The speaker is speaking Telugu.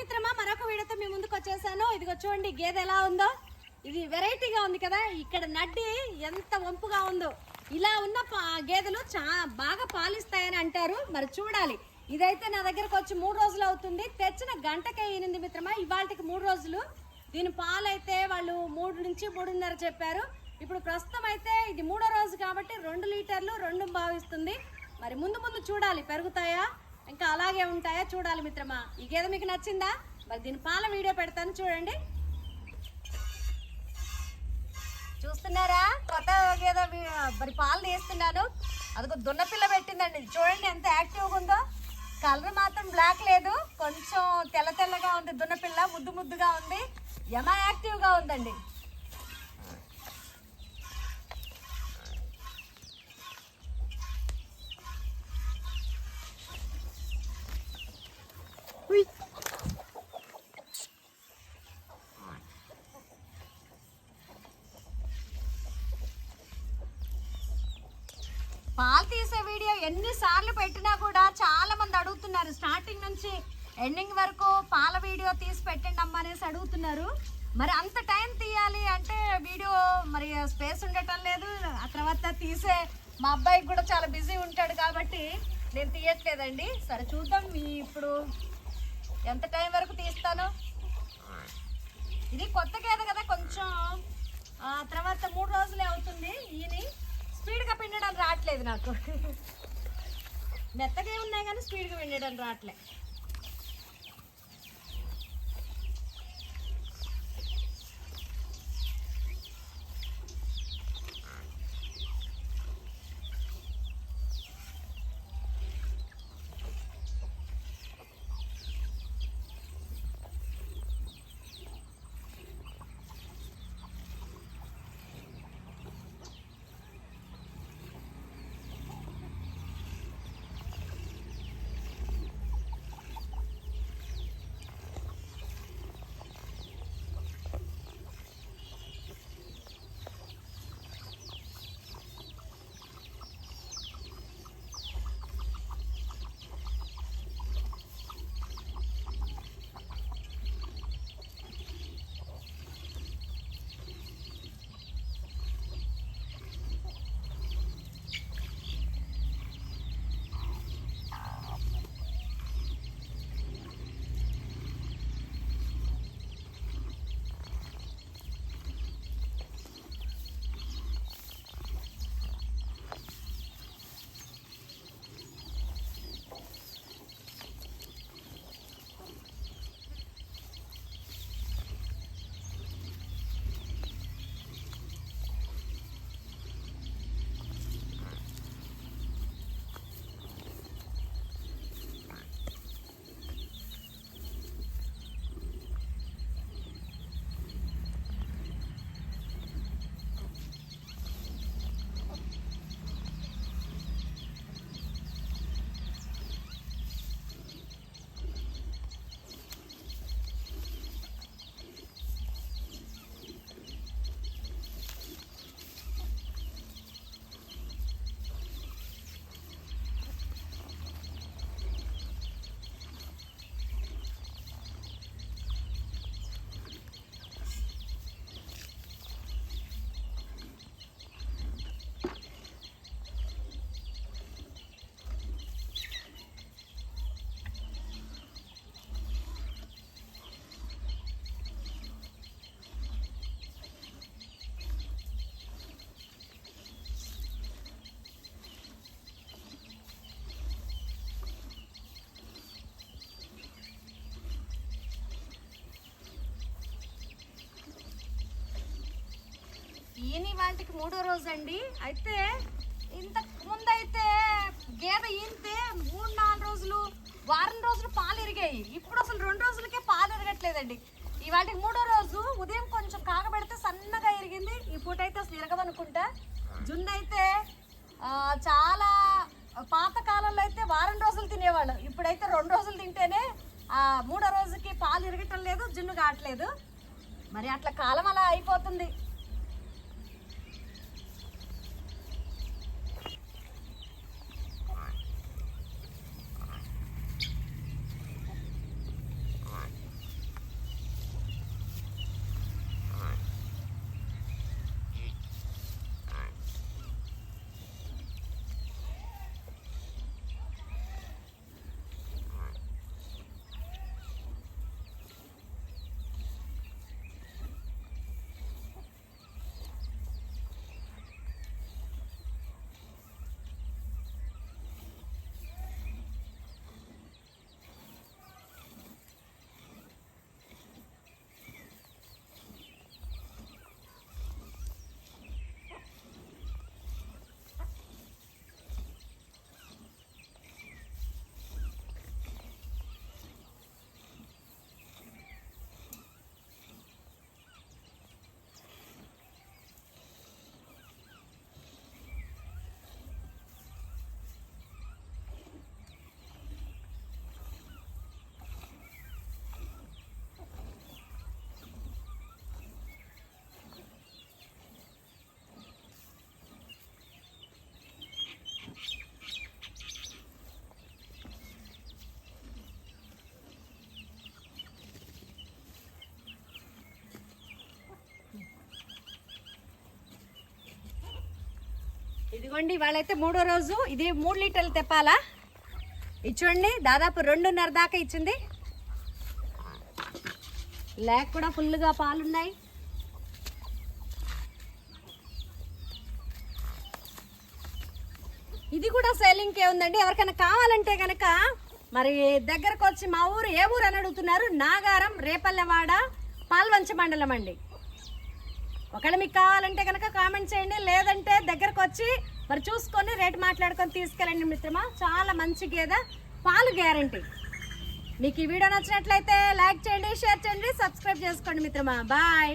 మిత్రమా మరొక వీడియోతో మీ ముందుకు వచ్చేసాను. ఇదిగో చూడండి గేదె ఎలా ఉందో. ఇది వెరైటీగా ఉంది కదా ఇక్కడ నడ్డి ఎంత వంపుగా ఉందో. ఇలా ఉన్న పా- గేదెలు చా బాగా పాలిస్తాయని అంటారు. మరి చూడాలి. ఇదైతే నా దగ్గరకు వచ్చి మూడు రోజులు అవుతుంది. తెచ్చిన గంటకే ఈనింది మిత్రమా. ఇవాళకి మూడు రోజులు. దీని పాలైతే వాళ్ళు మూడు నుంచి మూడున్నర చెప్పారు. ఇప్పుడు ప్రస్తుతం అయితే ఇది మూడో రోజు కాబట్టి రెండు లీటర్లు రెండు భావిస్తుంది మరి ముందు ముందు చూడాలి పెరుగుతాయా? ఇంకా అలాగే ఉంటాయా? చూడాలి మిత్రమా. ఈ గేదె మీకు నచ్చిందా? మరి దీని పాల వీడియో పెడతాను చూడండి. చూస్తున్నారా? కొత్త గేదె మరి పాలు తీస్తున్నాను. అదిగో దున్నపిల్ల పెట్టిందండి. చూడండి ఎంత యాక్టివ్గా ఉందో. కలర్ మాత్రం బ్లాక్ లేదు. కొంచెం తెల్ల తెల్లగా ఉంది దున్నపిల్ల ముద్దు ముద్దుగా ఉంది. యమ యాక్టివ్గా ఉందండి. పాలు తీసే వీడియో ఎన్నిసార్లు పెట్టినా కూడా చాలా మంది అడుగుతున్నారు. స్టార్టింగ్ నుంచి ఎండింగ్ వరకు పాల వీడియో తీసి పెట్టండి అమ్మ అనేసి అడుగుతున్నారు. మరి అంత టైం తీయాలి అంటే వీడియో మరి స్పేస్ ఉండటం లేదు. ఆ తర్వాత తీసే మా అబ్బాయికి కూడా చాలా బిజీ ఉంటాడు కాబట్టి నేను తీయట్లేదండి. సరే చూద్దాం మీ ఇప్పుడు ఎంత టైం వరకు తీస్తాను? ఇది కొత్త గేదె కదా కొంచెం. ఆ తర్వాత మూడు రోజులే అవుతుంది. ఈయన స్పీడ్గా పిండడం రావట్లేదు నాకు. మెత్తగా ఉన్నాయి కానీ స్పీడ్గా పిండడం రావట్లేదు ఇని వాటికి మూడో రోజు అండి అయితే ఇంత ముందైతే గేదె ఈంతే మూడు నాలుగు రోజులు వారం రోజులు పాలు ఇరిగాయి. ఇప్పుడు అసలు రెండు రోజులకే పాలు ఇరగట్లేదండి. ఇవాటికి మూడో రోజు ఉదయం కొంచెం కాగబెడితే సన్నగా ఇరిగింది. ఈ పూట అయితే అసలు ఇరగమనుకుంటా జున్ను అయితే చాలా పాత కాలంలో అయితే వారం రోజులు తినేవాళ్ళు. ఇప్పుడైతే రెండు రోజులు తింటేనే మూడో రోజుకి పాలు ఇరగటం లేదు జున్ను కావట్లేదు. మరి అట్లా కాలం అలా అయిపోతుంది. ఇదిగోండి వాళ్ళైతే మూడో రోజు. ఇది మూడు లీటర్లు తెప్పాలా? ఇచ్చోండి దాదాపు రెండున్నర దాకా ఇచ్చింది. లేక కూడా ఫుల్గా పాలున్నాయి. ఇది కూడా సేలింగ్కే ఉందండి. ఎవరికైనా కావాలంటే కనుక మరి దగ్గరకు వచ్చి మా ఊరు ఏ ఊరు అని అడుగుతున్నారు? నాగారం రేపల్లెవాడ పాల్వంచ మండలం అండి. ఒకవేళ మీకు కావాలంటే కనుక కామెంట్ చేయండి. లేదండి వచ్చి మరి చూసుకొని రేటు మాట్లాడుకొని తీసుకెళ్ళండి మిత్రమా. చాలా మంచి గేదె పాలు గ్యారంటీ. మీకు ఈ వీడియో నచ్చినట్లయితే లైక్ చేయండి షేర్ చేయండి సబ్స్క్రైబ్ చేసుకోండి మిత్రమా. బాయ్.